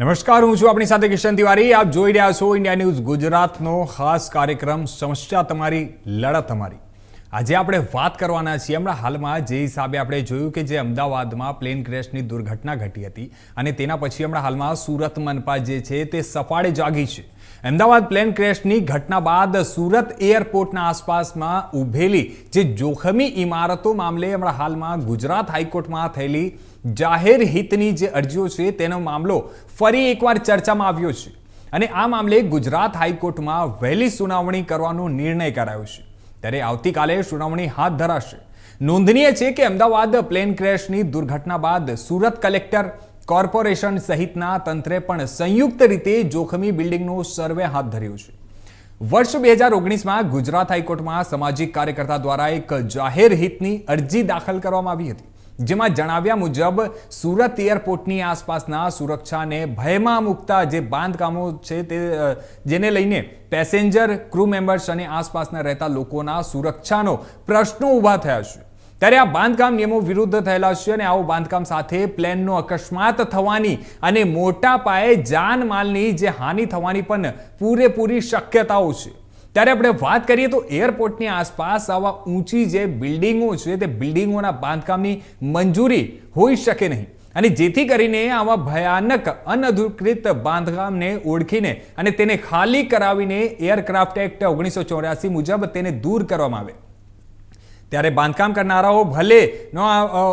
નમસ્કાર, હું છું આપણી સાથે કિશન તિવારી. આપ જોઈ રહ્યા છો ઇન્ડિયા ન્યૂઝ ગુજરાતનો ખાસ કાર્યક્રમ, સમસ્યા તમારી, લડત અમારી આજે આપણે વાત કરવાના છીએ. હમણાં હાલમાં જે હિસાબે આપણે જોયું કે જે અમદાવાદમાં પ્લેન ક્રેશની દુર્ઘટના ઘટી હતી અને તેના પછી હમણાં હાલમાં સુરત મનપા જે છે તે સફાળે જાગી છે. અમદાવાદ પ્લેન ક્રેશની ઘટના બાદ સુરત એરપોર્ટના આસપાસમાં ઊભેલી જે જોખમી ઇમારતો મામલે હમણાં હાલમાં ગુજરાત હાઈકોર્ટમાં થયેલી જાહેર હિતની જે અરજીઓ છે તેનો મામલો ફરી એકવાર ચર્ચામાં આવ્યો છે. અને આ મામલે ગુજરાત હાઈકોર્ટમાં વહેલી સુનાવણી કરવાનો નિર્ણય કરાયો છે. ત્યારે આવતીકાલે સુનાવણી હાથ ધરાશે. નોંધનીય છે કે અમદાવાદ પ્લેન ક્રેશની દુર્ઘટના બાદ સુરત કલેક્ટર કોર્પોરેશન સહિતના તંત્રે પણ સંયુક્ત રીતે જોખમી બિલ્ડિંગનો સર્વે હાથ ધર્યો છે. વર્ષ બે હજાર ઓગણીસમાં ગુજરાત હાઈકોર્ટમાં સામાજિક કાર્યકર્તા દ્વારા એક જાહેર હિતની અરજી દાખલ કરવામાં આવી હતી. જેમાં જણાવ્યા મુજબ સુરત એરપોર્ટની આસપાસના સુરક્ષાને ભયમાં મૂકતા જે બાંધકામો છે તે જેને લઈને પેસેન્જર, ક્રૂ મેમ્બર્સ અને આસપાસના રહેતા લોકોના સુરક્ષાનો પ્રશ્નો ઊભા થયા છે. ત્યારે આ બાંધકામ નિયમો વિરુદ્ધ થયેલા છે અને આવું બાંધકામ સાથે પ્લેનનો અકસ્માત થવાની અને મોટા પાયે જાનમાલની જે હાનિ થવાની પણ પૂરેપૂરી શક્યતાઓ છે. ત્યારે આપણે વાત કરીએ તો એરપોર્ટની આસપાસ આવા ઊંચી જે બિલ્ડિંગો છે, તે બિલ્ડિંગોના બાંધકામની મંજૂરી હોઈ શકે નહીં. અને જેથી કરીને આવા ભયાનક, અનધિકૃત બાંધકામને ઓળખીને અને તેને ખાલી કરાવીને એરક્રાફ્ટ એક્ટ ઓગણીસો ચોર્યાસી મુજબ તેને દૂર કરવામાં આવે. ત્યારે બાંધકામ કરનારાઓ ભલે નો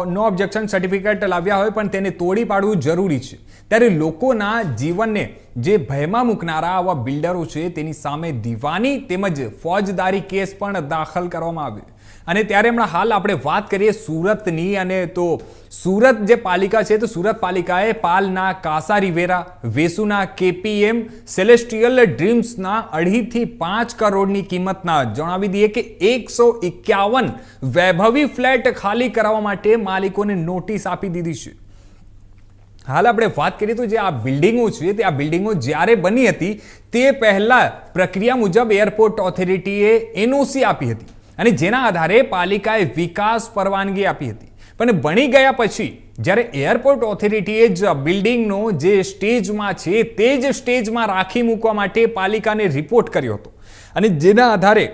નો ઓબ્જેક્શન સર્ટિફિકેટ લાવ્યા હોય પણ તેને તોડી પાડવું જરૂરી છે. ત્યારે લોકોના જીવનને જે ભયમાં મૂકનારા આવા બિલ્ડરો છે, તેની સામે દીવાની તેમજ ફોજદારી કેસ પણ દાખલ કરવામાં આવ્યો અને ત્યારે હમણાં હાલ આપણે વાત કરીએ સુરતની અને તો સુરત જે પાલિકા છે, તો સુરત પાલિકાએ પાલના કાસા રિવેરા, વેસુના કેપીએમ સેલેસ્ટ્રિયલ ડ્રીમ્સના અઢીથી પાંચ કરોડની કિંમતના જણાવી દઈએ કે એકસો એકાવન વૈભવી ફ્લેટ ખાલી કરાવવા માટે માલિકોને નોટિસ આપી દીધી છે. હાલ આપણે વાત કરીએ તો જે આ બિલ્ડિંગો છે, તે આ બિલ્ડિંગો જ્યારે બની હતી, તે પહેલાં પ્રક્રિયા મુજબ એરપોર્ટ ઓથોરિટીએ એનઓસી આપી હતી અને જેના આધારે પાલિકાએ વિકાસ પરવાનગી આપી હતી. પણ બની ગયા પછી, જ્યારે એરપોર્ટ ઓથોરિટીએ જ બિલ્ડિંગનો જે સ્ટેજમાં છે, તે જ સ્ટેજમાં રાખી મૂકવા માટે પાલિકાને રિપોર્ટ કર્યો હતો. અને જેના આધારે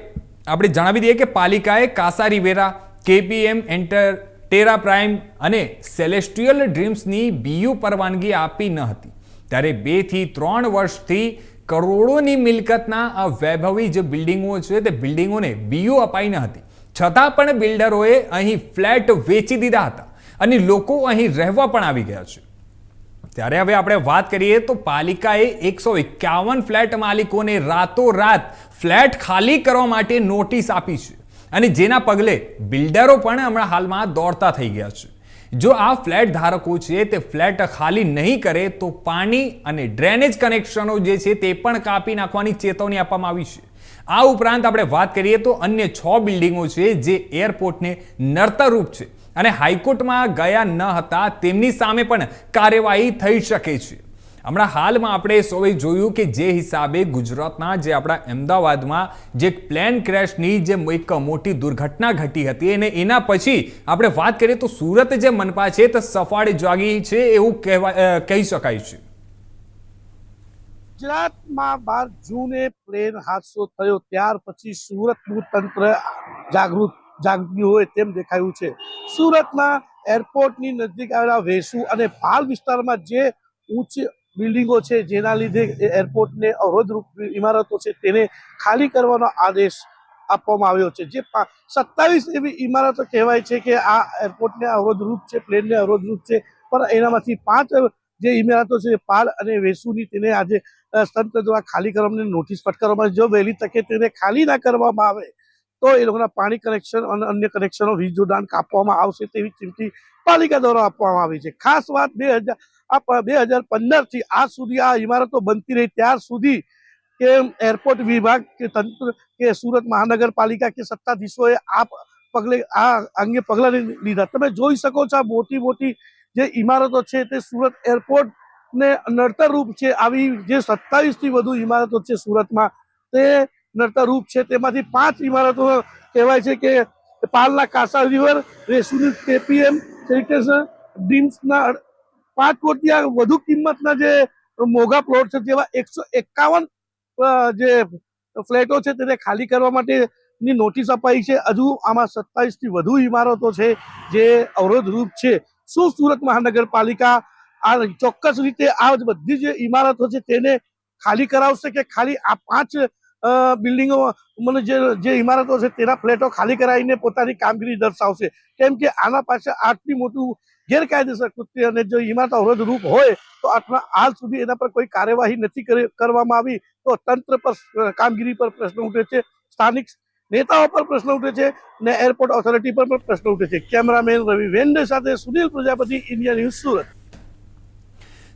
આપણે જણાવી દઈએ કે પાલિકાએ Casa Riviera, KPM Enter Terra Prime અને સેલેસ્ટિયલ ડ્રીમ્સની બીયુ પરવાનગી આપી ન હતી. ત્યારે બેથી ત્રણ વર્ષથી કરોડોની મિલકતના આ વૈભવી જે બિલ્ડિંગો છે તે બિલ્ડિંગોને બીયુ અપાઈ ન હતી. છતાં પણ બિલ્ડરોએ અહીં ફ્લેટ વેચી દીધા હતા અને લોકો અહીં રહેવા પણ આવી ગયા છે. ત્યારે હવે આપણે વાત કરીએ તો પાલિકાએ એકસો એકાવન ફ્લેટ માલિકોને રાતોરાત ફ્લેટ ખાલી કરવા માટે નોટિસ આપી છે. અને જેના પગલે બિલ્ડરો પણ હમણાં હાલમાં દોડતા થઈ ગયા છે. જો આ ફ્લેટ ધારકો છે તે ફ્લેટ ખાલી નહીં કરે, તો પાણી અને ડ્રેનેજ કનેક્શનો જે છે તે પણ કાપી નાખવાની ચેતવણી આપવામાં આવી છે. આ ઉપરાંત આપણે વાત કરીએ તો અન્ય છ બિલ્ડિંગો છે જે એરપોર્ટને નડતરરૂપ છે અને હાઈકોર્ટમાં ગયા ન હતા, તેમની સામે પણ કાર્યવાહી થઈ શકે છે. હમણાં હાલમાં આપણે સૌએ જોયું કે જે હિસાબે ગુજરાતના જે આપણા અમદાવાદમાં જે પ્લેન ક્રેશની જે એક મોટી દુર્ઘટના ઘટી હતી અને એના પછી આપણે વાત કરીએ તો સુરત જે મનપા છે તે સફાળે જાગી છે એવું કહેવાય કહી શકાય છે. ગુજરાતમાં બાર જૂને પ્લેન હાદસો થયો, ત્યાર પછી સુરતનું તંત્ર જાગૃત જાગ્યું હોય તેમ દેખાયું છે. સુરતના એરપોર્ટની નજીક આવેલા વેસુ અને ભાલ વિસ્તારમાં જે ઉચ્ચ બિલ્ડિંગો છે, જેના લીધે એરપોર્ટને અવરોધરૂપ ઇમારતો છે, તેને ખાલી કરવાનો આદેશ આપવામાં આવ્યો છે જે સત્તાવીસ એવી ઇમારતો કહેવાય છે કે આ એરપોર્ટને અવરોધરૂપ છે, પ્લેનને અવરોધરૂપ છે, પણ એનામાંથી પાંચ જે ઇમારતો છે પાલ અને વેસુની તેને આજે તંત્ર દ્વારા ખાલી કરવાની નોટિસ ફટકારવામાં. જો વહેલી તકે તેને ખાલી ના કરવામાં આવે, તો એ લોકોના પાણી કનેક્શન અને અન્ય કનેક્શનો વીજ જોડાણ કાપવામાં આવશે તેવી ચીમકી પાલિકા દ્વારા આપવામાં આવી છે ખાસ વાત બે હજાર આ બે હજાર પંદરથી આજ સુધી આ ઇમારતો બનતી રહી. ત્યાર સુધી કે એરપોર્ટ વિભાગ કે તંત્ર કે સુરત મહાનગરપાલિકા કે સત્તાધીશોએ આ પગલે આ અંગે પગલાં લીધા. તમે જોઈ શકો છો આ મોટી મોટી જે ઇમારતો છે તે સુરત એરપોર્ટને નડતરરૂપ છે. આવી જે સત્તાવીસથી વધુ ઇમારતો છે સુરતમાં તે નડતરરૂપ છે. તેમાંથી પાંચ ઇમારતો કહેવાય છે કે પાલના કાસા રિવર રેસુની કેપીએમ સેનિટેશન ડ્રીમ્સના પાંચ કોટી વધુ કિંમતના જે મોગા પ્લોટ છે, જેવા એકસો એકાવન જે ફ્લેટો છે, તેને ખાલી કરવા માટેની નોટિસ અપાઈ છે. હજુ આમાં સત્તાવીસથી વધુ ઇમારતો છે, જે અવરોધરૂપ છે. શું સુરત મહાનગરપાલિકા આ ચોક્કસ રીતે આ બધી જે ઇમારતો છે, તેને ખાલી કરાવશે કે ખાલી આ પાંચ બિલ્ડિંગો, મને જે જે ઇમારતો છે, તેના ફ્લેટો ખાલી કરાવીને પોતાની કામગીરી દર્શાવશે? કેમ કે આના પાસે આટલી મોટું ગેરકાયદેસર કૃત્ય અને જો ઇમારત અવરોધરૂપ હોય, તો આટલા હાલ સુધી એના પર કોઈ કાર્યવાહી નથી કરી- કરવામાં આવી. તો તંત્ર પર કામગીરી પર પ્રશ્ન ઉઠે છે, સ્થાનિક નેતાઓ પર પ્રશ્ન ઉઠે છે ને એરપોર્ટ ઓથોરિટી પર પણ પ્રશ્ન ઉઠે છે. કેમેરામેન રવિ વેન્ડે સાથે સુનિલ પ્રજાપતિ, ઇન્ડિયા ન્યૂઝ સુરત.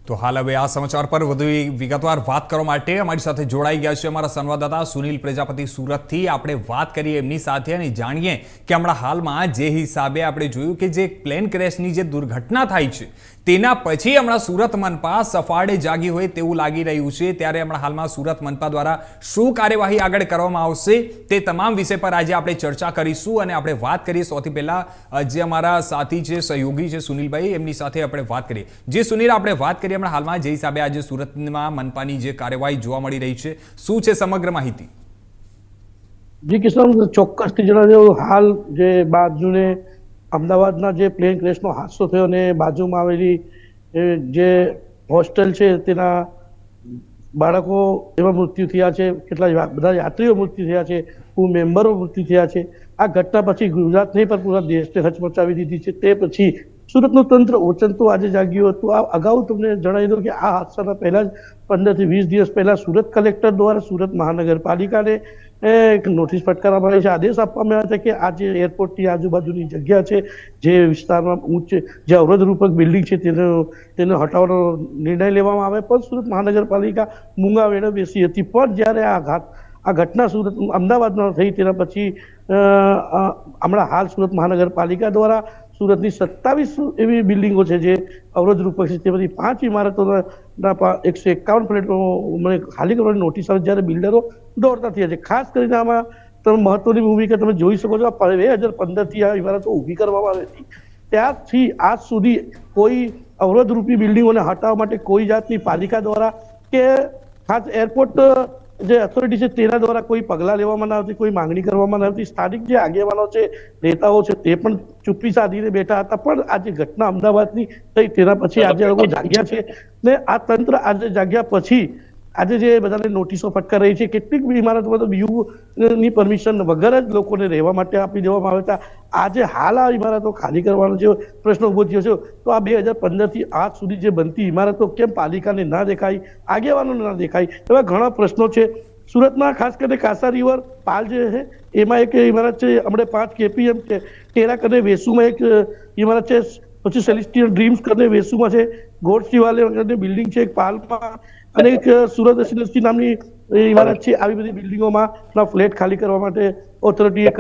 તો હાલ હવે આ સમાચાર પર વધુ વિગતવાર વાત કરવા માટે અમારી સાથે જોડાઈ ગયા છે અમારા સંવાદદાતા સુનિલ પ્રજાપતિ સુરતથી. આપણે વાત કરીએ એમની સાથે અને જાણીએ કે હમણાં હાલમાં જે હિસાબે આપણે જોયું કે જે પ્લેન ક્રેશની જે દુર્ઘટના થાય છે તેના પછી હમણાં સુરત મનપા સફાળે જાગી હોય તેવું લાગી રહ્યું છે. ત્યારે હમણાં હાલમાં સુરત મનપા દ્વારા શું કાર્યવાહી આગળ કરવામાં આવશે તે તમામ વિષય પર આજે આપણે ચર્ચા કરીશું અને આપણે વાત કરીએ સૌથી પહેલા જે અમારા સાથી છે, સહયોગી છે સુનિલભાઈ, એમની સાથે આપણે વાત કરીએ. જે સુનિલ, આપણે વાત કરીએ હમણાં હાલમાં, જે હિસાબે આજે સુરતમાં મનપાની જે કાર્યવાહી જોવા મળી રહી છે, શું છે સમગ્ર માહિતી? જી કિશન, ચોક્કસથી જણાવ્યું હાલ જે બાજુને અમદાવાદના જે પ્લેન ક્રેશનો હાદસો થયો અને બાજુમાં આવેલી જે હોસ્ટેલ છે, તેના બાળકો એમાં મૃત્યુ થયા છે, કેટલા બધા યાત્રીઓ મૃત્યુ થયા છે, હું મેમ્બરો મૃત્યુ થયા છે. આ ઘટના પછી ગુજરાત નહીં, પણ પૂરા દેશને હચમચાવી દીધી છે. તે પછી સુરતનું તંત્ર ઓચંતું આજે જાગ્યું હતું. આ અગાઉ તમને જણાવી દઉં કે આ હાદસાના પહેલા જ પંદરથી વીસ દિવસ પહેલા સુરત કલેક્ટર દ્વારા સુરત મહાનગરપાલિકાને એક નોટિસ ફટકારવામાં આવી છે. આદેશ આપવામાં આવ્યા છે કે આ જે એરપોર્ટની આજુબાજુની જગ્યા છે, જે વિસ્તારમાં ઉચ્ચ, જે અવરોધરૂપક બિલ્ડિંગ છે, તેનો, તેને હટાવવાનો નિર્ણય લેવામાં આવે. પણ સુરત મહાનગરપાલિકા મૂંગા વેળે બેસી હતી. પણ જ્યારે આ ઘાત આ ઘટના સુરત, અમદાવાદમાં થઈ, તેના પછી હમણાં હાલ સુરત મહાનગરપાલિકા દ્વારા સુરતની સત્તાવીસ એવી બિલ્ડિંગો છે જે અવરોધરૂપ છે. તેમાંથી પાંચ ઇમારતોના એકસો એકાવન ફ્લેટો મને ખાલી કરવાની નોટિસ આવે જ્યારે બિલ્ડરો દોડતા થયા છે. ખાસ કરીને આમાં તમે મહત્વની ભૂમિકા તમે જોઈ શકો છો. બે હજાર પંદરથી આ ઇમારતો ઊભી કરવામાં આવી હતી ત્યારથી આજ સુધી કોઈ અવરોધરૂપી બિલ્ડિંગોને હટાવવા માટે કોઈ જાતની પાલિકા દ્વારા કે ખાસ એરપોર્ટ જે ઓથોરિટી છે તેના દ્વારા કોઈ પગલાં લેવામાં ના આવતી કોઈ માંગણી કરવામાં ના આવતી. સ્થાનિક જે આગેવાનો છે નેતાઓ છે તે પણ ચૂપ્પી સાધીને બેઠા હતા. પણ આ જે ઘટના અમદાવાદની થઈ તેના પછી આજે લોકો જાગ્યા છે ને આ તંત્ર આજે જાગ્યા પછી આજે જે બધાને નોટિસો ફટકાર રહી છે, કેટલીક ઇમારતોમાં તો બીયુ ની પરમિશન વગર જ લોકોને રહેવા માટે આપી દેવામાં આવે હતા આજે હાલ આ ઇમારતો ખાલી કરવાનો જે પ્રશ્ન ઊભો થયો છે, તો આ બે હજાર પંદરથી આજ સુધી જે બનતી ઇમારતો કેમ પાલિકાને ના દેખાય, આગેવાનોને ના દેખાય, એવા ઘણા પ્રશ્નો છે. સુરતમાં ખાસ કરીને કાસા રિવર પાલ જે છે, એમાં એક ઇમારત છે, હમણાં પાંચ કેપીએમ છે ટેરા કરીને વેસુમાં એક ઇમારત છે. પછી સેલિસ્ટિયલ ડ્રીમ્સ કરીને વેસુમાં છે. ગોડ શિવાલય બિલ્ડિંગ છે, એક પાલમાં અને એક સુરત રેસિડેન્સી નામની ઇમારત છે. આવી બધી બિલ્ડિંગોમાં ફ્લેટ ખાલી કરવા માટે ઓથોરિટીએ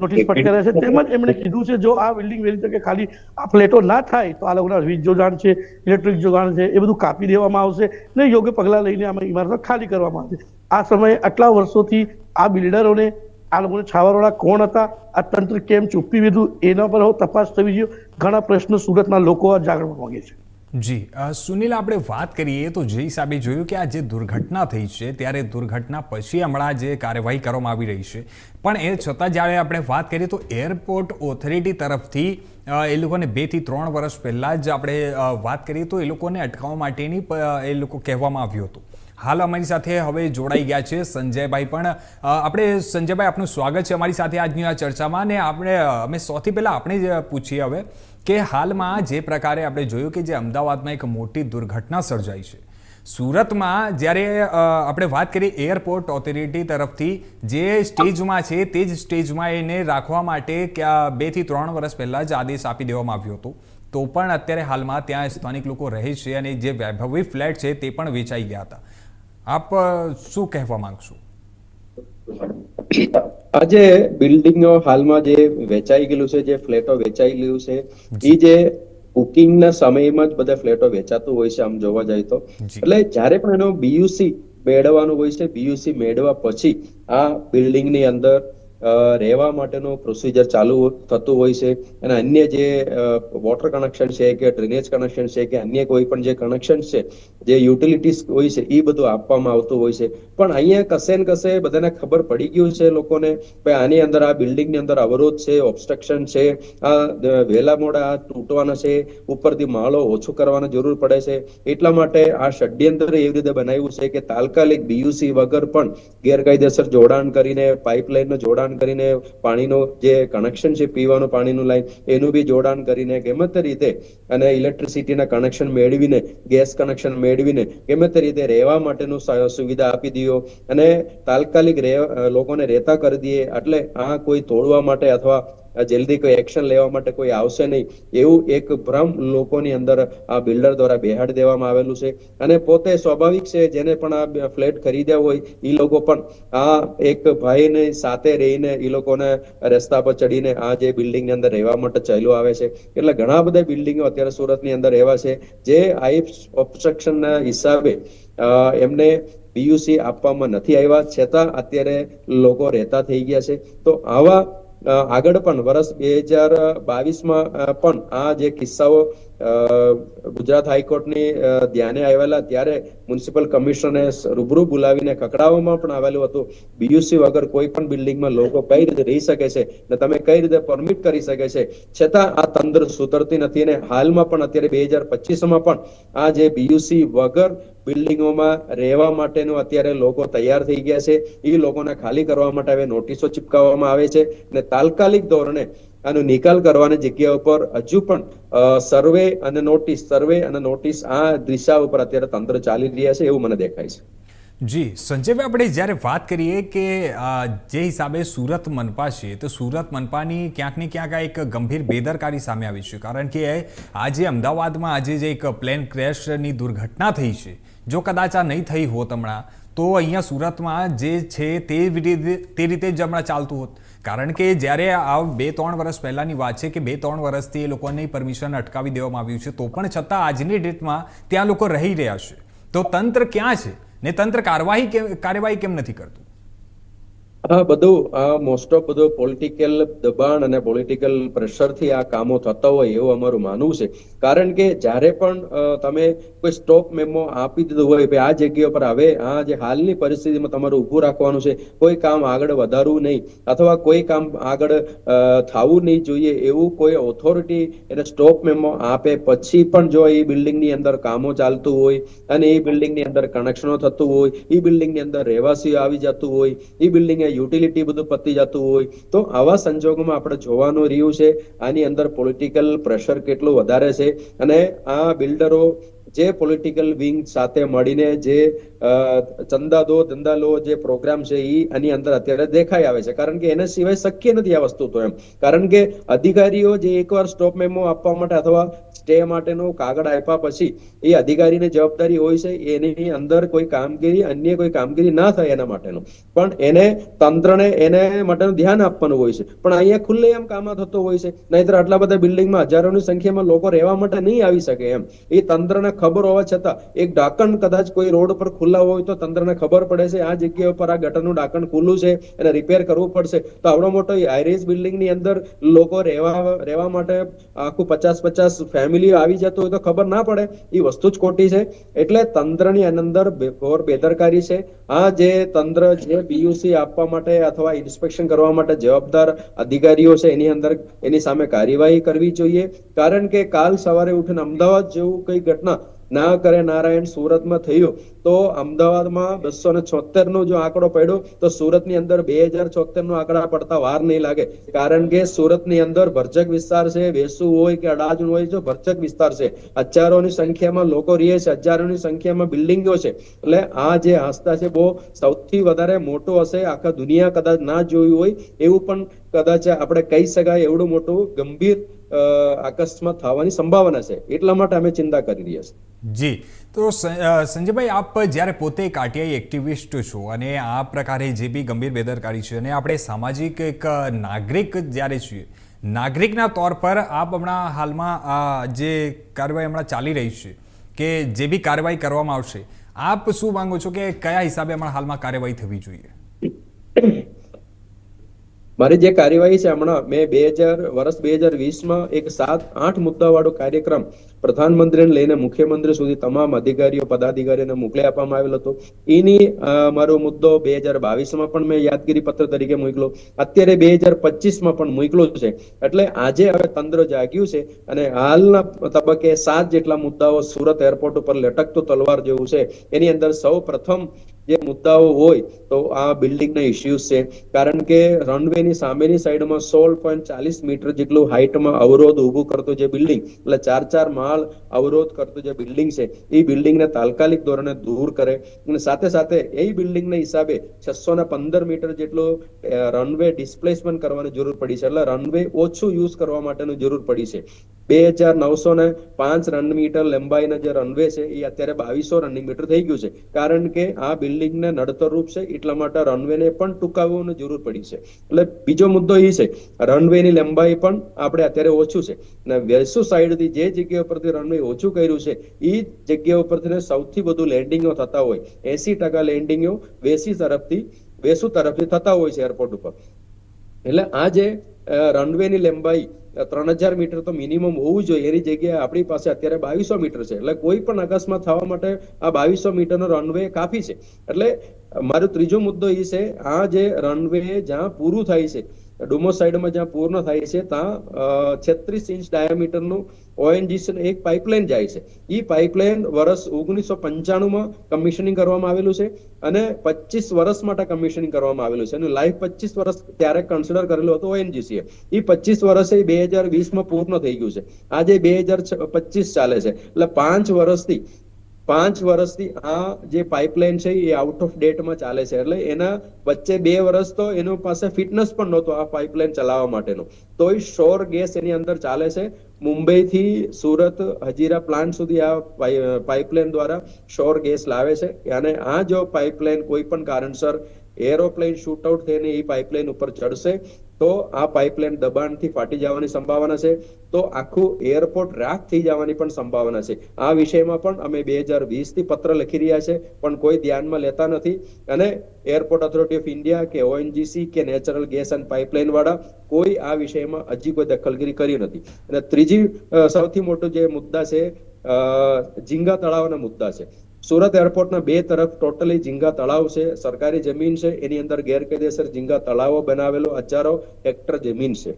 નોટિસ પટકાર્યા છે. તેમજ એમણે કીધું છે, જો આ બિલ્ડિંગ વહેલી તકે ખાલી આ ફ્લેટો ના થાય, તો આ લોકોના વીજ જોડાણ છે, ઇલેક્ટ્રિક જોડાણ છે, એ બધું કાપી દેવામાં આવશે ને યોગ્ય પગલાં લઈને આમાં ઇમારતો ખાલી કરવામાં આવશે. આ સમયે આટલા વર્ષોથી આ બિલ્ડરોને, આ લોકોને છાવાવાળા કોણ હતા? આ તંત્ર કેમ ચૂપી લીધું? એના પર હું તપાસ થવી જોઈએ. ઘણા પ્રશ્નો સુરતના લોકો આ જાગરણ માંગે છે. જી સુનિલ, આપણે વાત કરીએ તો જે હિસાબે જોયું કે આ જે દુર્ઘટના થઈ છે, ત્યારે દુર્ઘટના પછી હમણાં જે કાર્યવાહી કરવામાં આવી રહી છે. પણ એ છતાં જ્યારે આપણે વાત કરીએ તો એરપોર્ટ ઓથોરિટી તરફથી એ લોકોને બેથી ત્રણ વર્ષ પહેલાં જ આપણે વાત કરીએ તો એ લોકોને અટકાવવા માટેની એ લોકો કહેવામાં આવ્યું હતું. હાલ અમારી સાથે હવે જોડાઈ ગયા છે સંજયભાઈ પણ. આપણે સંજયભાઈ, આપનું સ્વાગત છે અમારી સાથે આજની આ ચર્ચામાં અને આપણે અમે સૌથી પહેલાં આપણે જ પૂછીએ હવે કે હાલમાં જે પ્રકારે આપણે જોયું કે જે અમદાવાદમાં એક મોટી દુર્ઘટના સર્જાઈ છે. સુરતમાં જ્યારે આપણે વાત કરીએ એરપોર્ટ ઓથોરિટી તરફથી, જે સ્ટેજમાં છે તે જ સ્ટેજમાં એને રાખવા માટે ક્યાં બેથી ત્રણ વર્ષ પહેલાં જ આદેશ આપી દેવામાં આવ્યો હતો. તો પણ અત્યારે હાલમાં ત્યાં સ્થાનિક લોકો રહે છે અને જે વૈભવી ફ્લેટ છે તે પણ વેચાઈ ગયા હતા. આપ શું કહેવા માંગશો? આજે બિલ્ડિંગો હાલમાં જે વેચાઈ ગયેલું છે જે ફ્લેટો વેચાઈ ગયેલું છે એ જે બુકિંગના સમયમાં જ બધા ફ્લેટો વેચાતું હોય છે આમ જોવા જાય તો. એટલે જ્યારે પણ એનો બીયુસી મેળવવાનું હોય છે બીયુસી મેળવવા પછી આ બિલ્ડિંગની અંદર રહેવા માટેનું પ્રોસિજર ચાલુ થતું હોય છે અને અન્ય જે વોટર કનેક્શન છે કે ડ્રેનેજ કનેક્શન છે કે અન્ય કોઈ પણ જે કનેક્શન છે, જે યુટિલિટીઝ હોય છે, એ બધું આપવામાં આવતું હોય છે. પણ અહીંયા કશે ને કશે બધાને ખબર પડી ગયું છે લોકોને ભાઈ આની અંદર આ બિલ્ડિંગની અંદર અવરોધ છે ઓબ્સ્ટ્રક્શન છે, આ વહેલા મોડા આ તૂટવાના છે, ઉપરથી માળો ઓછો કરવાની જરૂર પડે છે. એટલા માટે આ ષડયંત્ર એવી રીતે બનાવ્યું છે કે તાત્કાલિક બીયુસી વગર પણ ગેરકાયદેસર જોડાણ કરીને પાઇપલાઇનનું જોડાણ કરીને પાણીનો જે કનેક્શન છે, પીવાનું પાણીનું લાઈન એનું બી જોડાણ કરીને ગમે તે રીતે અને ઇલેક્ટ્રિસિટીના કનેક્શન મેળવીને ગેસ કનેક્શન મેળવીને ગમે તે રીતે રહેવા માટેનું સુવિધા આપી દો અને તાત્કાલિક લોકોને રહેતા કરી દઈએ એટલે આ કોઈ તોડવા માટે અથવા જલ્દી કોઈ એક્શન લેવા માટે કોઈ આવશે નહીં. એવું એક ભ્રમ લોકોની અંદર આ બિલ્ડર દ્વારા બેહાડી દેવામાં આવેલું છે. અને પોતે સ્વાભાવિક છે, જેને પણ આ ફ્લેટ ખરીદ્યા હોય એ લોકો પણ આ એક ભાઈને સાથે રહીને એ લોકોને રસ્તા પર ચડીને આ જે બિલ્ડિંગની અંદર રહેવા માટે ચાલ્યો આવે છે. એટલે ઘણા બધા બિલ્ડિંગો અત્યારે સુરતની અંદર એવા છે, જે હાઈ ઓબ્સ્ટ્રક્શનના હિસાબે એમને બીયુસી આપવામાં નથી આવ્યા. છતાં અત્યારે લોકો રહેતા થઈ ગયા છે. તો આવા આગળ પણ વર્ષ બે હજાર બાવીસમાં પણ આ જે કિસ્સાઓ ગુજરાત હાઈકોર્ટની ધ્યાને આવેલા ત્યારે મ્યુનિસિપલ કમિશનરને રૂબરૂ બોલાવીને ખકડાવવામાં પણ આવેલું હતું. બીયુસી વગર કોઈ પણ બિલ્ડિંગમાં લોકો કઈ રીતે રહી શકે છે ને તમે કઈ રીતે પરમિટ કરી શકે છે? છતાં આ તંત્ર સુધરતી નથી અને હાલમાં પણ અત્યારે બે હજાર પચીસમાં પણ આ જે બીયુસી વગર બિલ્ડિંગોમાં રહેવા માટેનું અત્યારે લોકો તૈયાર થઈ ગયા છે, એ લોકોને ખાલી કરવા માટે હવે નોટિસો ચિપકાવવામાં આવે છે અને તાત્કાલિક ધોરણે આનો નિકાલ કરવાની જગ્યા ઉપર હજુ પણ સર્વે અને નોટિસ, સર્વે અને નોટિસ આ દિશા ઉપર અત્યારે તંત્ર ચાલી રહ્યા છે એવું મને દેખાય છે. જી, સંજયભાઈ, આપણે જ્યારે વાત કરીએ કે જે હિસાબે સુરત મનપા છે, તો સુરત મનપાની ક્યાંક ને ક્યાંક એક ગંભીર બેદરકારી સામે આવી છે. કારણ કે આજે અમદાવાદમાં આજે જે એક પ્લેન ક્રેશની દુર્ઘટના થઈ છે, જો કદાચ આ નહીં થઈ હોત હમણાં, તો અહીંયા સુરતમાં જે છે તે રીતે તે રીતે જ હમણાં ચાલતું હોત. કારણ કે જ્યારે આ બે ત્રણ વર્ષ પહેલાંની વાત છે કે બે ત્રણ વર્ષથી એ લોકોની પરમિશન અટકાવી દેવામાં આવ્યું છે, તો પણ છતાં આજની ડેટમાં ત્યાં લોકો રહી રહ્યા છે. તો તંત્ર ક્યાં છે? ને તંત્ર કાર્યવાહી કાર્યવાહી કેમ નથી કરતું? આ બધું મોસ્ટ ઓફ બધું પોલિટિકલ દબાણ અને પોલિટિકલ પ્રેશરથી આ કામો થતા હોય એવું અમારું માનવું છે. કારણ કે જ્યારે પણ તમે કોઈ સ્ટોપ મેમો આપી દીધું હોય ભાઈ આ જગ્યા પર આવે આ જે હાલની પરિસ્થિતિમાં તમારે ઊભું રાખવાનું છે, કોઈ કામ આગળ વધારવું નહીં અથવા કોઈ કામ આગળ થવું નહીં જોઈએ એવું કોઈ ઓથોરિટી એને સ્ટોપ મેમો આપે પછી પણ જો એ બિલ્ડિંગની અંદર કામો ચાલતું હોય અને એ બિલ્ડિંગની અંદર કનેક્શનો થતું હોય, એ બિલ્ડિંગની અંદર રહેવાસીઓ આવી જતું હોય, એ બિલ્ડિંગ યુટિલિટી બધું પતી જતું હોય, તો આવા સંજોગોમાં આપણે જોવાનું રહ્યું છે. આની અંદર પોલિટિકલ પ્રેશર કેટલું વધારે છે અને આ બિલ્ડરો જે પોલિટિકલ વિંગ સાથે મળીને જે ચંદા દો ધંધા લો જે પ્રોગ્રામ છે એ એની અંદર અત્યારે દેખાઈ આવે છે. કારણ કે એના સિવાય શક્ય નથી આ વસ્તુ તો એમ. કારણ કે અધિકારીઓ જે એકવાર સ્ટોપ મેમો આપવા માટે અથવા સ્ટે માટેનો કાગળ આપ્યા પછી એ અધિકારીને જવાબદારી હોય છે, એની અંદર કોઈ કામગીરી, અન્ય કોઈ કામગીરી ના થાય એના માટેનું. પણ એને તંત્રને, એને માટેનું ધ્યાન આપવાનું હોય છે. પણ અહીંયા ખુલ્લેઆમ કામ થતો હોય છે. નહીતર આટલા બધા બિલ્ડિંગમાં હજારોની સંખ્યામાં લોકો રહેવા માટે નહીં આવી શકે એમ. એ તંત્રને ખબર હોવા છતાં, એક ઢાંકણ કદાચ કોઈ રોડ પર ખુલ્લા હોય તો તંત્રને ખબર પડે છે, આ જગ્યા ઉપર આ ગટરનું ઢાંકણ ખુલ્લું છે, એને રિપેર કરવું પડશે. તો આવડો મોટો હાઈરેઝ બિલ્ડિંગની અંદર લોકો રહેવા રહેવા માટે આખું પચાસ પચાસ ફેમિલી આવી જતું હોય તો ખબર ના પડે. એ વસ્તુ જ ખોટી છે. એટલે તંત્રની અંદર ઘોર બેદરકારી છે. આ જે તંત્ર, જે બીયુસી આપવા માટે અથવા ઇન્સ્પેક્શન કરવા માટે જવાબદાર અધિકારીઓ છે, એની અંદર, એની સામે કાર્યવાહી કરવી જોઈએ. કારણ કે કાલ સવારે ઉઠીને અમદાવાદ જેવું કઈ ઘટના ના કરે નારાયણ સુરતમાં થયું, તો અમદાવાદમાં બસો ને છોતેર નો જો આંકડો પડ્યો, તો સુરતની અંદર બે હજાર છોતેર નો આંકડા પડતા વાર નહીં લાગે. કારણ કે સુરતની અંદર ભરચક વિસ્તાર છે, વેસુ હોય કે અડાજણ હોય, જો ભરચક વિસ્તાર છે, હજારોની સંખ્યામાં લોકો રહે છે, હજારોની સંખ્યામાં બિલ્ડિંગો છે. એટલે આ જે આસ્થા છે, બહુ સૌથી વધારે મોટો હશે, આખા દુનિયા કદાચ ના જોયું હોય, એવું પણ કદાચ આપણે કહી શકાય, એવડું મોટું ગંભીર અકસ્માત થવાની સંભાવના છે. એટલા માટે અમે ચિંતા કરી રહ્યા છીએ. જી. તો સંજયભાઈ, આપ જ્યારે પોતે એક આરટીઆઈ એક્ટિવિસ્ટ છો અને આ પ્રકારે જે બી ગંભીર બેદરકારી છે અને આપણે સામાજિક એક નાગરિક જ્યારે છીએ, નાગરિકના તौर પર આપ હમણાં હાલમાં જે કાર્યવાહી હમણાં ચાલી રહી છે કે જે બી કાર્યવાહી કરવામાં આવશે, આપ શું માંગો છો કે કયા હિસાબે હમણાં હાલમાં કાર્યવાહી થવી જોઈએ? મારી જે કાર્યવાહી છે હમણાં મેં બે હજાર, વર્ષ બે હજાર વીસમાં એક સાત, આઠ મુદ્દાવાળો કાર્યક્રમ પ્રધાનમંત્રીને લઈને મુખ્યમંત્રી સુધી તમામ અધિકારીઓ, પદાધિકારીઓને મોકલી આપવામાં આવેલો હતો. એની મારો મુદ્દો બે હજાર બાવીસમાં પણ મેં યાદગીરી પત્ર તરીકે મોકલો. અત્યારે બે હજાર પચીસમાં પણ મોકલો છે. એટલે આજે હવે તંત્ર જાગ્યું છે અને હાલના તબક્કે સાત જેટલા મુદ્દાઓ સુરત એરપોર્ટ ઉપર લટકતો તલવાર જેવું છે. એની અંદર સૌ પ્રથમ જે મુદ્દાઓ હોય તો આ બિલ્ડિંગના ઇસ્યુઝ છે. કારણ કે રનવેની સામેની સાઈડમાં સોળ પોઈન્ટ ચાલીસ મીટર જેટલું હાઇટમાં અવરોધ ઊભું કરતો જે બિલ્ડિંગ એટલે ચાર ચાર માળ અવરોધ કરતું જે બિલ્ડિંગ છે, એ બિલ્ડિંગને તાત્કાલિક ધોરણે દૂર કરે. અને સાથે સાથે એ બિલ્ડિંગના હિસાબે છસો ને પંદર મીટર જેટલું રનવે ડિસ્પ્લેસમેન્ટ કરવાની જરૂર પડી છે. એટલે રનવે ઓછું યુઝ કરવા માટેની જરૂર પડી છે. બે હજાર નવસો ને પાંચ રન મીટર લંબાઈના જે રનવે છે, એ અત્યારે બાવીસો રનિંગ મીટર થઈ ગયું છે. કારણ કે આ બિલ્ડિંગને નડતરરૂપ છે, એટલા માટે રનવેને પણ ટૂંકાવવાની જરૂર પડી છે. એટલે બીજો મુદ્દો એ છે રનવે ની લંબાઈ પણ આપણે અત્યારે ઓછું છે. અને વેસુ સાઈડથી જે જગ્યા ઉપરથી રનવે ઓછું કર્યું છે એ જગ્યા ઉપરથી સૌથી વધુ લેન્ડિંગો થતા હોય. એસી ટકા લેન્ડિંગો વેસી તરફથી, વેસુ તરફથી થતા હોય છે એરપોર્ટ ઉપર. એટલે આ જે રનવે ની લંબાઈ ત્રણ હજાર મીટર તો મિનિમમ હોવું જોઈએ. એની જગ્યાએ આપણી પાસે અત્યારે બાવીસો મીટર છે. એટલે કોઈ પણ અકસ્માત થવા માટે આ બાવીસો મીટરનો રનવે કાફી છે. એટલે મારો ત્રીજો મુદ્દો એ છે, આ જે રનવે જ્યાં પૂરું થાય છે ડુમો સાઈડમાં જ્યાં પૂર્ણ થાય છે, ત્યાં છત્રીસ ઇંચ ડાયામીટરનું ઓએનજીસી એક પાઇપલાઇન જાય છે. એ પાઇપલાઇન વર્ષ ઓગણીસો પંચાણુંમાં કમિશનિંગ કરવામાં આવેલું છે અને પચીસ વર્ષ માટે કમિશનિંગ કરવામાં આવેલું છે. અને લાઈફ પચીસ વર્ષ ત્યારે કન્સિડર કરેલું હતું ઓએનજીસી એ. પચીસ વર્ષે બે હજાર વીસમાં પૂર્ણ થઈ ગયું છે. આજે બે હજાર પચીસ ચાલે છે. એટલે પાંચ વર્ષથી પાંચ વર્ષથી આ જે પાઇપલાઇન છે એ આઉટ ઓફ ડેટમાં ચાલે છે. એટલે એના વચ્ચે બે વર્ષ તો એનો પાસે ફિટનેસ પણ નહોતો આ પાઇપલાઇન ચલાવવા માટેનો. તોય શોર ગેસ એની અંદર ચાલે છે. મુંબઈથી સુરત હજીરા પ્લાન્ટ સુધી આ પાઇપલાઇન દ્વારા શોર ગેસ લાવે છે. અને આ જો પાઇપલાઇન કોઈ પણ કારણસર એરોપ્લેન શૂટ આઉટ થઈને એ પાઇપલાઇન ઉપર ચડશે તો આ પાઇપલાઇન દબાણથી ફાટી જવાની સંભાવના છે. તો આખું એરપોર્ટ રાખ થઈ જવાની પણ સંભાવના છે. આ વિષયમાં પણ અમે બે હજાર વીસથી પત્ર લખી રહ્યા છે, પણ કોઈ ધ્યાનમાં લેતા નથી. અને એરપોર્ટ ઓથોરિટી ઓફ ઇન્ડિયા કે ઓએનજીસી કે નેચરલ ગેસ એન્ડ પાઇપલાઇન વાળા કોઈ આ વિષયમાં હજી કોઈ દખલગીરી કરી નથી. અને ત્રીજી સૌથી મોટો જે મુદ્દા છે ઝીંગા તળાવના મુદ્દા છે. સુરત એરપોર્ટના બે તરફ ટોટલી ઝીંગા તળાવ છે. સરકારી જમીન છે. એની અંદર ગેરકાયદેસર ઝીંગા તળાવો બનાવેલો હજારો હેક્ટર જમીન છે.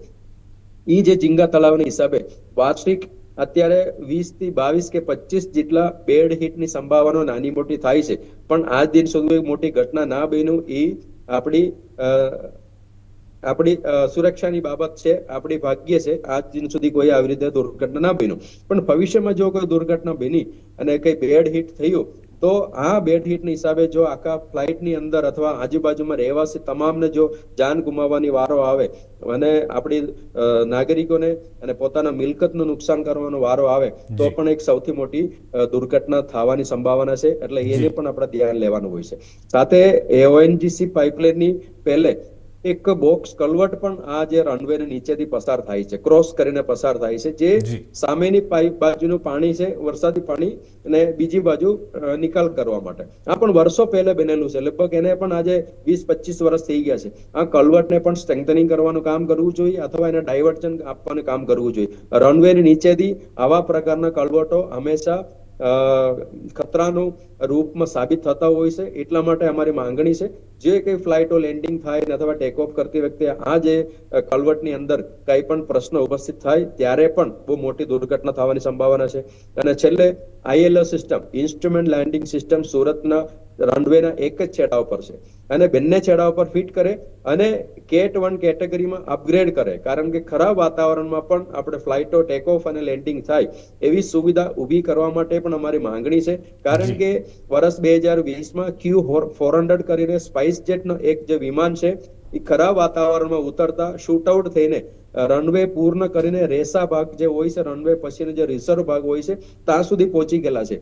એ જે ઝીંગા તળાવના હિસાબે વાર્ષિક અત્યારે વીસથી બાવીસ કે પચીસ જેટલા બેડ હિટની સંભાવના નાની મોટી થાય છે. પણ આજ દિન સુધી મોટી ઘટના ના બન્યું. એ આપણી આપણી સુરક્ષાની બાબત છે આપણી ભાગ્ય છે આજ દિન સુધી કોઈ આવી રીતે દુર્ઘટના ના બની પણ ભવિષ્યમાં જો કોઈ દુર્ઘટના બની અને કઈ બેડ હિટ થયું તો આ બેડ હિટની હિસાબે જો આખા ફ્લાઇટની અંદર અથવા આજુબાજુમાં રહેવાસી તમામને જો જાન ગુમાવવાની વારો આવે અને આપણી નાગરિકોને અને પોતાના મિલકતનું નુકસાન કરવાનો વારો આવે તો પણ એક સૌથી મોટી દુર્ઘટના થવાની સંભાવના છે એટલે એને પણ આપણે ધ્યાન લેવાનું હોય છે. સાથે એઓએનજીસી પાઇપલાઇનની પહેલે એક બોક્સ કલવટ પણ આ જે રનવે નીચેથી પસાર થાય છે ક્રોસ કરીને પસાર થાય છે જે સામેની પાઇપ બાજુનું પાણી છે વરસાદી પાણી અને બીજી બાજુ નિકાલ કરવા માટે. આ પણ વર્ષો પહેલા બનેલું છે લગભગ એને પણ આજે વીસ પચીસ વર્ષ થઈ ગયા છે. આ કલવટને પણ સ્ટ્રેન્થનિંગ કરવાનું કામ કરવું જોઈએ અથવા એને ડાયવર્જન આપવાનું કામ કરવું જોઈએ. રનવે નીચેથી આવા પ્રકારના કલવટો હંમેશા ખતરાનું રૂપમાં સાબિત થતા હોય છે. એટલા માટે અમારી માંગણી છે. જે કંઈ ફ્લાઇટો લેન્ડિંગ થાય અથવા ટેક ઓફ કરતી વખતે આ જે કલવટની અંદર કંઈ પણ પ્રશ્ન ઉપસ્થિત થાય, ત્યારે પણ બહુ મોટી દુર્ઘટના થવાની સંભાવના છે. અને છેલ્લે ILO system instrument landing system સુરતના રનવેના એક જ છેડા ઉપર છે. અને બંને છેડા ઉપર ફિટ કરે અને કેટ વન કેટેગરીમાં અપગ્રેડ કરે. કારણ કે ખરાબ વાતાવરણમાં પણ આપણે ફ્લાઇટો ટેક ઓફ અને લેન્ડિંગ થાય એવી સુવિધા ઊભી કરવા માટે પણ અમારી માંગણી છે. કારણ કે વર્ષ બે હજાર વીસમાં ક્યુ ફોર હંડ્રેડ કરીને સ્પાઇસ જેટનો એક જે વિમાન છે એ ખરાબ વાતાવરણમાં ઉતરતા શૂટઆઉટ થઈને રનવે પૂર્ણ કરીને રેસા ભાગ જે હોય છે રનવે પછીનો જે રિઝર્વ ભાગ હોય છે, ત્યાં સુધી પહોંચી ગયેલા છે.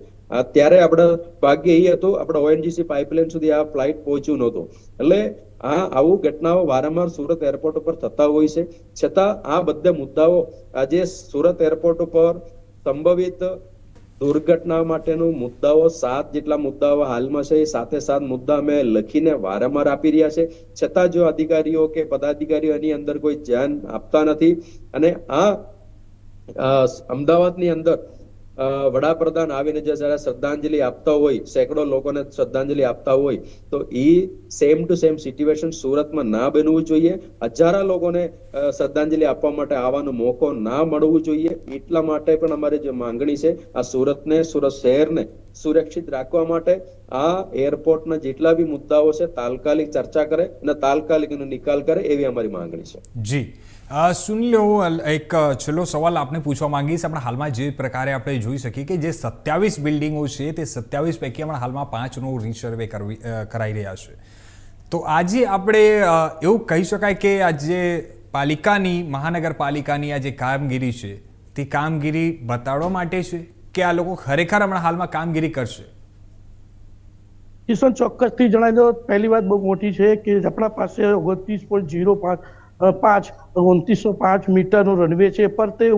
ત્યારે આપણે ભાગ્ય એ હતું, આપણે ઓએનજીસી પાઇપલાઇન સુધી આ ફ્લાઇટ પહોંચ્યું નહોતું. એટલે આ આવું ઘટનાઓ વારંવાર સુરત એરપોર્ટ ઉપર થતા હોય છે. છતાં આ બધા મુદ્દાઓ આજે સુરત એરપોર્ટ ઉપર સંભવિત દુર્ઘટના માટેનું મુદ્દાઓ, સાત જેટલા મુદ્દાઓ હાલમાં છે. એ સાથે સાત મુદ્દા અમે લખીને વારંવાર આપી રહ્યા છે. છતાં જો અધિકારીઓ કે પદાધિકારીઓ એની અંદર કોઈ ધ્યાન આપતા નથી અને આ અમદાવાદની અંદર વડાપ્રધાન આવીને જે જયારે શ્રદ્ધાંજલિ આપતા હોય, સેંકડો લોકોને શ્રદ્ધાંજલિ આપતા હોય, તો એ સેમ ટુ સેમ સિચ્યુએશન સુરતમાં ના બનવું જોઈએ. હજારા લોકોને શ્રદ્ધાંજલિ આપવા માટે આવવાનો મોકો ના મળવું જોઈએ. એટલા માટે પણ અમારી જે માંગણી છે, આ સુરતને, સુરત શહેરને સુરક્ષિત રાખવા માટે આ એરપોર્ટના જેટલા બી મુદ્દાઓ છે, તાત્કાલિક ચર્ચા કરે અને તાત્કાલિક નિકાલ કરે એવી અમારી માંગણી છે. જી. અ, લો એક છેલ્લો સવાલ આપને પૂછવા માંગીશ. આપણે હાલમાં જે પ્રકારે આપણે જોઈ શકીએ કે જે સત્યાવીસ બિલ્ડિંગો છે તે સત્યાવીસ પૈકી હમણાં હાલમાં પાંચનો રિસર્વે કરવી કરાઈ રહ્યા છે. તો આજે આપણે એવું કહી શકાય કે આજે પાલિકાની મહાનગરપાલિકાની આ જે કામગીરી છે તે કામગીરી બતાડવા માટે છે કે આ લોકો ખરેખર હમણાં હાલમાં કામગીરી કરશે? કિશન ચોક્કસથી જણાવી દો. પહેલી વાત બહુ મોટી છે કે આપણા પાસે ઓગણત્રીસ પોઈન્ટ ઝીરો પાંચ પાંચ ઓગણત્રીસો પાંચ મીટરનો રનવે છે. પર તે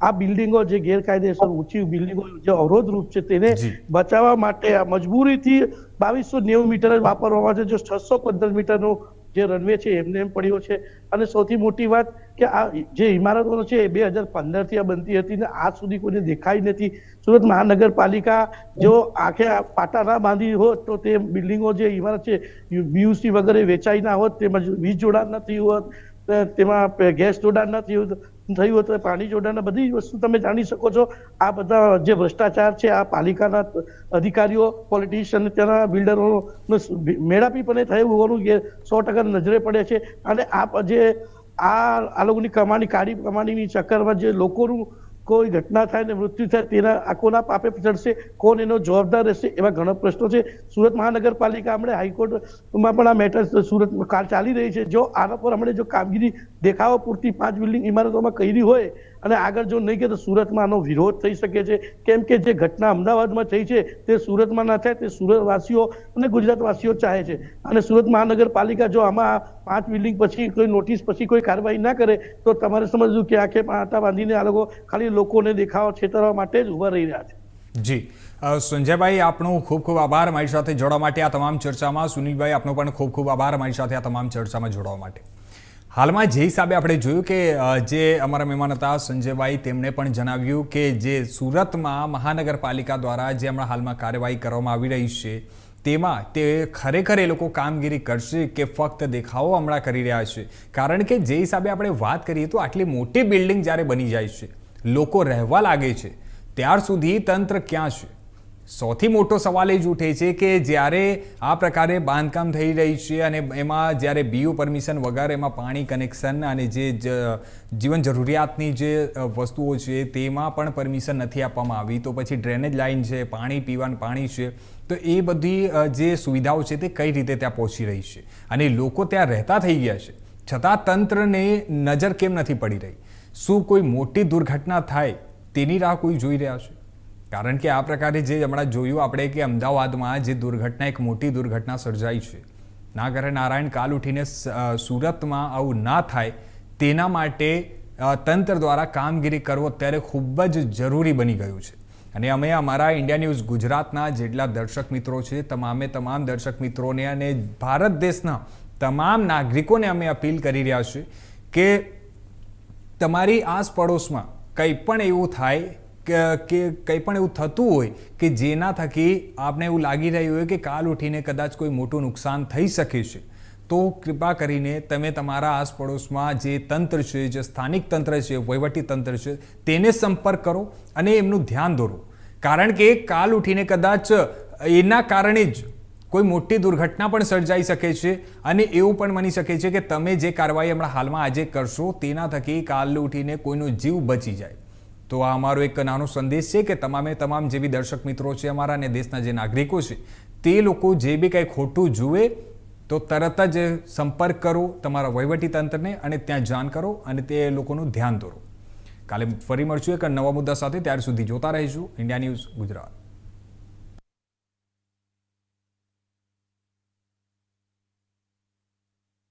આ બિલ્ડિંગો જે ગેરકાયદેસર ઊંચી બિલ્ડિંગો જે અવરોધરૂપ છે તેને બચાવવા માટે આ મજબૂરીથી બાવીસો નેવું મીટર જ વાપરવામાં છે જો છસો પંદર મીટરનો જે રનવે છે એમને એમ પડ્યો છે. અને સૌથી મોટી વાત કે આ જે ઇમારતો છે એ બે હજાર પંદરથી આ બનતી હતી ને આજ સુધી કોઈને દેખાઈ નથી. સુરત મહાનગરપાલિકા જો આખે પાટા ના બાંધી હોત તો તે બિલ્ડિંગો જે ઇમારત છે બીયુસી વગેરે વેચાઈ ના હોત તેમજ વીજ જોડાણ નથી હોત તેમાં ગેસ જોડાણ ન થયું થયું હોત પાણી જોડાણ બધી વસ્તુ તમે જાણી શકો છો. આ બધા જે ભ્રષ્ટાચાર છે, આ પાલિકાના અધિકારીઓ પોલિટિશિયન તેના બિલ્ડરો મેળાપીપણે થયું હોવાનું સો ટકા નજરે પડે છે. અને આ જે આ આ લોકોની કમાણી, કાળી કમાણીની ચક્કરમાં જે લોકોનું કોઈ ઘટના થાય ને મૃત્યુ થાય તેના આ કોના પાપે ચડશે કોણ એનો જવાબદાર રહેશે એવા ઘણા પ્રશ્નો છે. સુરત મહાનગરપાલિકા હમણાં હાઈકોર્ટમાં પણ આ મેટર સુરત કાલ ચાલી રહી છે. જો આના પર હમણાં જો કામગીરી દેખાવા પૂરતી પાંચ બિલ્ડિંગ ઇમારતોમાં કરી હોય અને આગળ જો નહીં કે તો સુરતમાં આનો વિરોધ થઈ શકે છે. કેમ કે જે ઘટના અમદાવાદમાં થઈ છે, તે સુરતમાં ના થાય, તે સુરતવાસીઓ અને ગુજરાતવાસીઓ ચાહે છે. અને સુરત મહાનગરપાલિકા જો આમાં પાંચ બિલ્ડિંગ પછી કોઈ નોટિસ પછી કોઈ કાર્યવાહી ના કરે, તો તમારે સમજવું કે આખે આટા બાંધીને આ લોકો ખાલી લોકોને દેખાવ છેતરવા માટે જ ઊભા રહી રહ્યા છે. જી. સંજયભાઈ, આપનો ખૂબ ખૂબ આભાર મારી સાથે જોડવા માટે આ તમામ ચર્ચામાં. સુનિલભાઈ, આપનો પણ ખૂબ ખૂબ આભાર મારી સાથે આ તમામ ચર્ચામાં જોડવા માટે. હાલમાં જે હિસાબે આપણે જોયું કે જે અમારા મહેમાન હતા, સંજયભાઈ, તેમણે પણ જણાવ્યું કે જે સુરતમાં મહાનગરપાલિકા દ્વારા જે હમણાં હાલમાં કાર્યવાહી કરવામાં આવી રહી છે, તેમાં તે ખરેખર એ લોકો કામગીરી કરશે કે ફક્ત દેખાવો હમણાં કરી રહ્યા છે? કારણ કે જે હિસાબે આપણે વાત કરીએ તો આટલી મોટી બિલ્ડિંગ જ્યારે બની જાય છે, લોકો રહેવા લાગે છે, ત્યાર સુધી તંત્ર ક્યાં છે? સૌથી મોટો સવાલ એ જ ઉઠે છે કે જ્યારે આ પ્રકારે બાંધકામ થઈ રહી છે અને એમાં જ્યારે બીયુ પરમિશન વગર એમાં પાણી કનેક્શન અને જે જીવન જરૂરિયાતની જે વસ્તુઓ છે તેમાં પણ પરમિશન નથી આપવામાં આવી, તો પછી ડ્રેનેજ લાઇન છે, પાણી પીવાનું પાણી છે, તો એ બધી જે સુવિધાઓ છે તે કઈ રીતે ત્યાં પહોંચી રહી છે? અને લોકો ત્યાં રહેતા થઈ ગયા છે, છતાં તંત્રને નજર કેમ નથી પડી રહી? શું કોઈ મોટી દુર્ઘટના થાય તેની રાહ કોઈ જોઈ રહ્યા છે? કારણ કે આ પ્રકારે જે હમણાં જોયું આપણે કે અમદાવાદમાં જે દુર્ઘટના, એક મોટી દુર્ઘટના સર્જાઈ છે. ના કરે નારાયણ, કાલ ઉઠીને સુરતમાં આવું ના થાય, તેના માટે તંત્ર દ્વારા કામગીરી કરવો અત્યારે ખૂબ જ જરૂરી બની ગયું છે. અને અમે અમારા ઇન્ડિયા ન્યૂઝ ગુજરાતના જેટલા દર્શક મિત્રો છે, તમામે તમામ દર્શક મિત્રોને અને ભારત દેશના તમામ નાગરિકોને અમે અપીલ કરી રહ્યા છીએ કે તમારી આસપડોશમાં કંઈ પણ એવું થાય કે કંઈ પણ એવું થતું હોય કે જેના થકી આપને એવું લાગી રહ્યું હોય કે કાલ ઉઠીને કદાચ કોઈ મોટું નુકસાન થઈ શકે છે, તો કૃપા કરીને તમે તમારા આસપડોશમાં જે તંત્ર છે, જે સ્થાનિક તંત્ર છે, વહીવટી તંત્ર છે, તેને સંપર્ક કરો અને એમનું ધ્યાન દોરો. કારણ કે કાલ ઉઠીને કદાચ એના કારણે જ કોઈ મોટી દુર્ઘટના પણ સર્જાઈ શકે છે અને એવું પણ બની શકે છે કે તમે જે કાર્યવાહી હમણાં હાલમાં આજે કરશો તેના થકી કાલ ઉઠીને કોઈનો જીવ બચી જાય. તો આ અમારો એક નાનો સંદેશ છે કે તમામે તમામ જે બી દર્શક મિત્રો છે અમારા અને દેશના જે નાગરિકો છે, તે લોકો જે બી કંઈ ખોટું જુએ, તો તરત જ સંપર્ક કરો તમારા વહીવટી તંત્રને અને ત્યાં જાણ કરો અને તે લોકોનું ધ્યાન દોરો. કાલે ફરી મળશું એક નવા મુદ્દા સાથે, ત્યાર સુધી જોતા રહીશું. India news Gujarat.